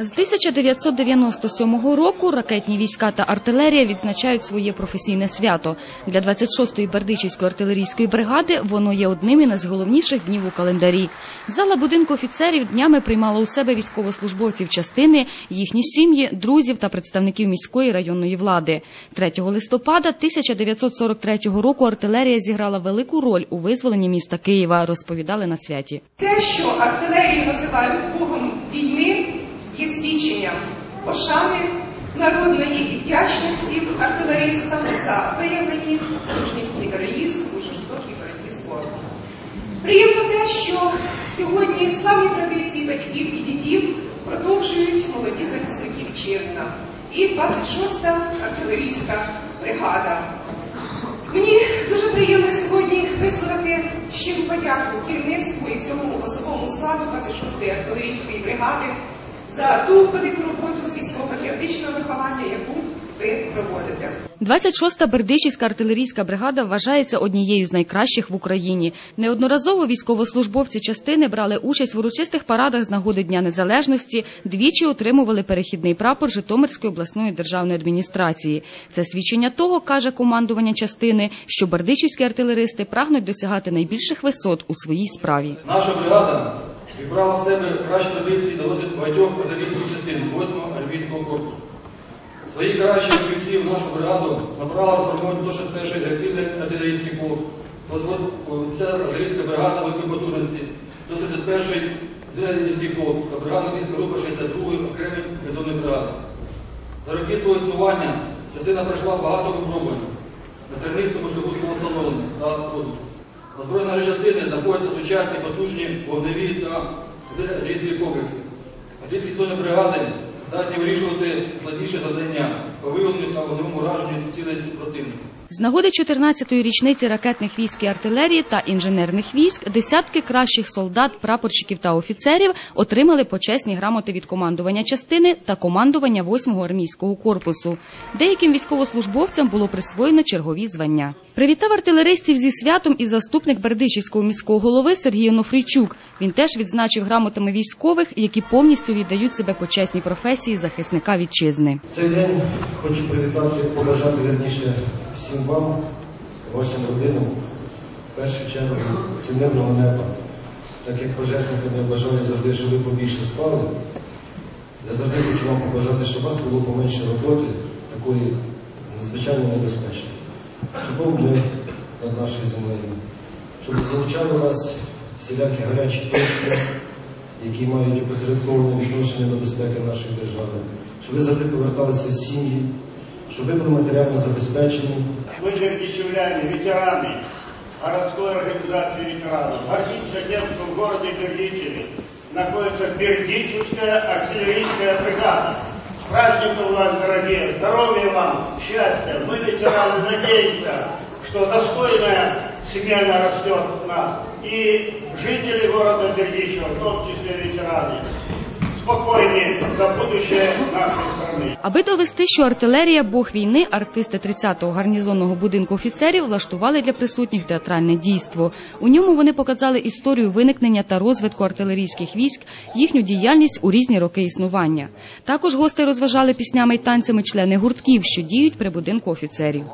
З 1997 року ракетні війська та артилерія відзначають своє професійне свято. Для 26-ї Бердичівської артилерійської бригади воно є одним із найголовніших днів у календарі. Зала будинку офіцерів днями приймала у себе військовослужбовців частини, їхні сім'ї, друзів та представників міської районної влади. 3 листопада 1943 року артилерія зіграла велику роль у визволенні міста Києва, розповідали на святі. Те, що артилерію називають богом війни, є свідченням пошани народної вдячності артилеристам за виявлені мужність і героїзм у жорстокій боротьбі з. Приємно те, що сьогодні славні традиції батьків і дітів продовжують молоді захисники вітчизна і 26-та артилерійська бригада. Мені дуже приємно сьогодні висловити щиру подяку керівництву і всьому особовому складу 26-ї артилерійської бригади за ту велику роботу військово-патріотичного виховання, яку ви проводите. 26-та Бердичівська артилерійська бригада вважається однією з найкращих в Україні. Неодноразово військовослужбовці частини брали участь в урочистих парадах з нагоди Дня Незалежності, двічі отримували перехідний прапор Житомирської обласної державної адміністрації. Це свідчення того, каже командування частини, що бердичівські артилеристи прагнуть досягати найбільших висот у своїй справі. Наша бригада відбрала в себе кращі традиції на розвиток багатьох артилерійських частин 8-го армійського корпусу. Своїх кращих фахівців в нашу бригаду набрала сформований 161-й реактивний артилерійський полк, 180 артилерійська бригада великої потужності, 161-й зеленський полк та бригада міська група 62-ї окремої призовної бригади. За роки свого існування частина пройшла багато випробувань на тернистому шляху свого становлення та розвитку. На частини знаходяться сучасні потужні вогневі та різні комплекси. Англійські зони бригади здатні вирішувати складніші завдання по виявленню та вогневому ураженню цілей супротивника. З нагоди 14-ї річниці ракетних військ і артилерії та інженерних військ десятки кращих солдат, прапорщиків та офіцерів отримали почесні грамоти від командування частини та командування 8-го армійського корпусу. Деяким військовослужбовцям було присвоєно чергові звання. Привітав артилеристів зі святом і заступник Бердичівського міського голови Сергій Онофрійчук. Він теж відзначив грамотами військових, які повністю віддають себе почесній професії захисника вітчизни. Цей день хочу привітати, побажати верніше всім вам, вашим родинам, в першу чергу цінивного неба. Так як пожежникам я бажаю завжди, щоб ви побільше спали. Я завжди хочу вам побажати, щоб у вас було поменше роботи, такої надзвичайно небезпечної. Щоб був мир над нашою землею, щоб залучали вас всілякі гарячі точки, які мають опосередковане відношення до безпеки нашої держави, щоб ви завжди поверталися в сім'ї, щоб ви були матеріально забезпечені. Мы же бердичевляне, ветераны городской организации ветеранов. Гордимся тем, что в городе Бердичеве находится Бердичевская артиллерийская бригада. С праздником вас, дорогие! Здоровья вам, счастья! Мы, ветераны, надеемся, что достойная смена растет в нас. И жители города Бердичева, в том числе ветераны, спокойнее за будущее нашей страны. Аби довести, що артилерія Бог війни, артисти 30-го гарнізонного будинку офіцерів влаштували для присутніх театральне дійство. У ньому вони показали історію виникнення та розвитку артилерійських військ, їхню діяльність у різні роки існування. Також гости розважали піснями й танцями члени гуртків, що діють при будинку офіцерів.